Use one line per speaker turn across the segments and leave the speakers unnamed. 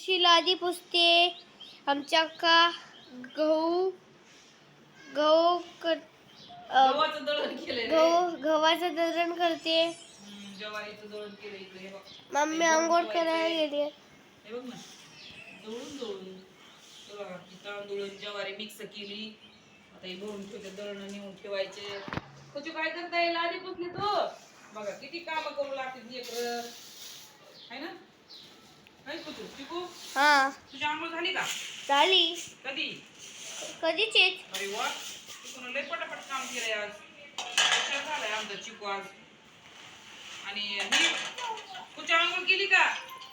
खुशी लादी पुसते. आमच्या का गहू गहू कर
गव्हाचं दळण केलंय रे.
गहू गव्हाचं दळण करते.
हम्म, ज्वारीचं दळण केलं इकडे. हे बघ
मम्मी आंघोळ करायला गेली
हे बघ ना दळून दळून. हे बघा ही तांदूळ आणि ज्वारी मिक्स केली. आता हे भरून ठेवते दळण नेऊन ठेवायचे. तुझी काय करता येईल आधी पुसली तू. बघा किती काम करू लागते लेकर. है ना? काय कुठू चिकू.
हा.
तुझी आंघोळ झाली का?
झाली.
कधी?
कधीचीच.
अरे वा. चिकून लय पटापट काम केलंय आज. हुशार झालाय आमचा चिकू आज. आणि ही तुझी आंघोळ केली का?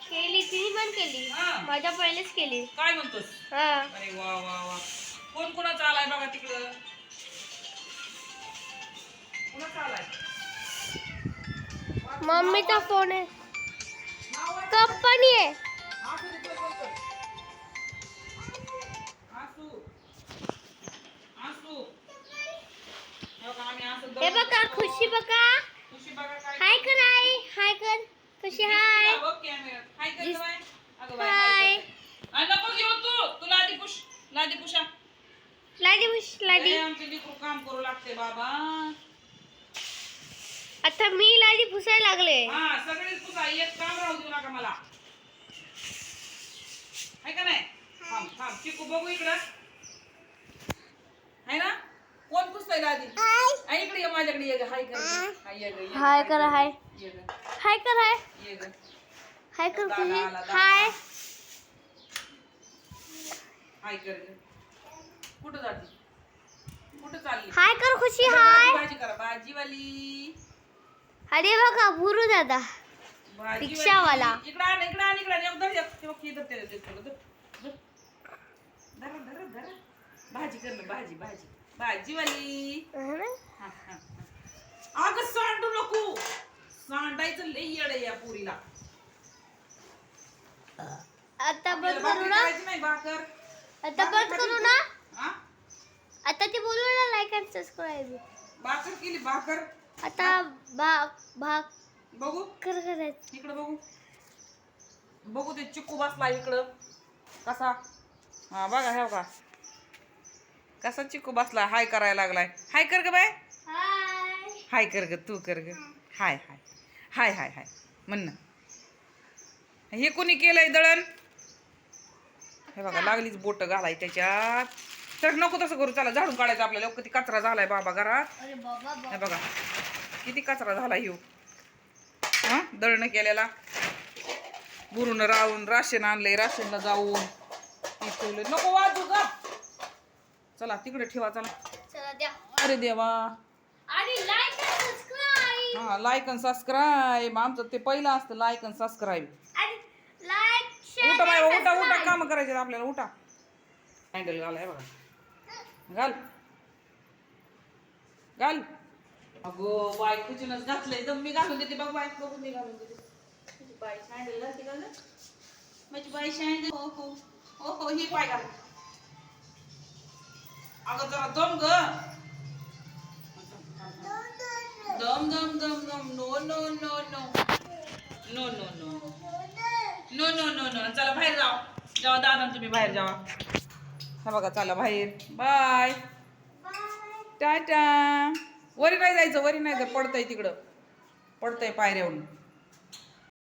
केली तिने पण केली.
हा.
माझ्या पहिलेच केली.
काय म्हणतोस?
हा.
अरे वा वा वा. कोण कोणाचा आलाय बघा तिकडं? कोणाचा आलाय?
मम्मीचा फोन आहे. कंपनी आहे.
हे बघा
खुशी बघा. हाय कर. हाय. हाय
कर खुशी
हाय
हाय. लादी पुशा. लादी पुश.
लादी
काम करू लागते बाबा.
आता मी लादी पुसाय लागले.
हा सगळेच पुसा. एक काम राहू देऊ नका मला. हाय का नाही? थांब थांब. चिकू बघू इकडं. पुसतंय आधी आई इकडे ये माझ्याकडे ये ग हाय कर हाय ये ग,
हाय कर. हाय. हाय कर हाय
ये ग.
हाय कर. हाय
हाय कर ग. कुठं जाते कुठं चालली
हाय कर खुशी हाय
भाजी करा भाजीवाली
अरे बघा बुरू दादा. रिक्षावाला.
इकडं आण आण. ते. भाजी कर भाजी भाजी भाजीवाली. अगं सांडू नको. सांडायचं लई येड या पुरीला.
आता बंद करू ना?
नाही भाकर.
आता बंद करू ना?
हा?
आता ती बोलू ना लाईक अँड सबस्क्राईब
भाकर केली भाकर.
आता भाग भाग
बघू.
कर करायचं
इकडं बघू. बघू ते चिक्कू बसला इकडं. कसा? हा बघा हे का कसा चिक्कू बसला? हाय करायला लागलाय. हाय कर ग बाय.
हाय
कर ग तू कर ग. हाय हाय. हाय हाय हाय. म्हण हे कोणी केलंय दळण? हे बघा लागलीच बोट घालाय त्याच्यात. तर नको तसं करू चला झाडून काढायचं आपल्याला. किती कचरा झालाय बाबा घरात. हे बघा किती कचरा झाला ह्यो. हा? दळण केलेला. बुरून राहून राशन आणलंय राशनला जाऊन. नको वाजू का चला तिकडे ठेवा चला.
चला द्या.
अरे देवा.
आणि लाईक अँड सबस्क्राईब
हा लाईक अन सबस्क्राईब आमचं ते पहिलं असतं लाईक अन सबस्क्राईब
आणि लाईक
उठा बाय
शेअर
उठा उठा. काम करायचे आपल्याला उठा. हँडल घालाय बघा. घाल. घाल. अगो बाय कुचनच घातलंय. दम मी घालून देते. बघ बाय बघून मी घालून देते. तुझी बाई हँडल घालते का गं? माझी बाई हँडल हो हो. हो हो ही पाय घाल. अगं जरा दम ग. दम दम दम दम. No no no no. No no no. No no no no. चला बाहेर जाव. जावा दादा तुम्ही बाहेर जावा. हा बघा चला बाहेर. बाय. टाटा. वरी नाही जायचं वरी नाही जायचं. पडतंय तिकडं. पडतंय पायऱ्यावरून.